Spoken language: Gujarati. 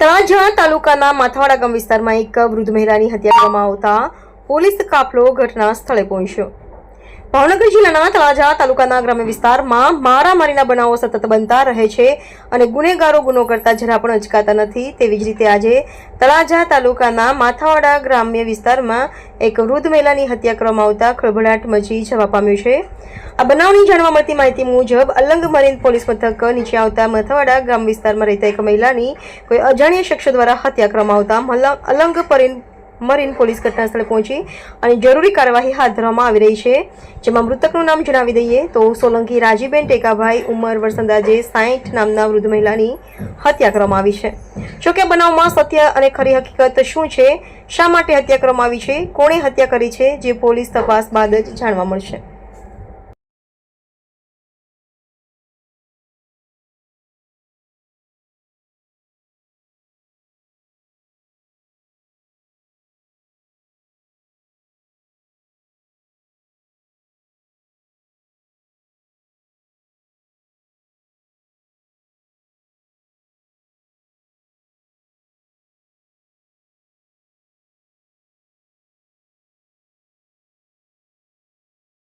તળાજા તાલુકાના માથાવાડા ગામ વિસ્તારમાં એક વૃદ્ધ મહિલાની હત્યા કરવામાં આવતા પોલીસ કાફલો ઘટના સ્થળે પહોંચ્યો. ભાવનગર જિલ્લાના તળાજા તાલુકાના ગ્રામ્ય વિસ્તારમાં મારામારીના બનાવો સતત બનતા રહે છે અને ગુનેગારો ગુનો કરતા જરા પણ અચકાતા નથી. તેવી જ રીતે આજે તળાજા તાલુકાના માથાવાડા ગ્રામ્ય વિસ્તારમાં એક વૃદ્ધ મહિલાની હત્યા કરવામાં આવતા ખળભળાટ મચી જવા પામ્યો છે. આ બનાવની જાણવા મળતી માહિતી મુજબ અલંગ મરીન પોલીસ મથક નીચે આવતા માથાવાડા ગ્રામ વિસ્તારમાં રહેતા એક મહિલાની કોઈ અજાણ્યા શખ્સ દ્વારા હત્યા કરવામાં આવતા અલંગ પરીન મરીન પોલીસ ઘટનાસ્થળે પહોંચી અને જરૂરી કાર્યવાહી હાથ ધરવામાં આવી રહી છે. જેમાં મૃતકનું નામ જણાવી દઈએ તો સોલંકી રાજીબેન ટેકાભાઈ, ઉંમર વરસંદાજે સાઠ નામના વૃદ્ધ મહિલાની હત્યા કરવામાં આવી છે. જોકે બનાવમાં સત્ય અને ખરી હકીકત શું છે? શા માટે હત્યા કરવામાં આવી છે? કોણે હત્યા કરી છે? જે પોલીસ તપાસ બાદ જ જાણવા મળશે.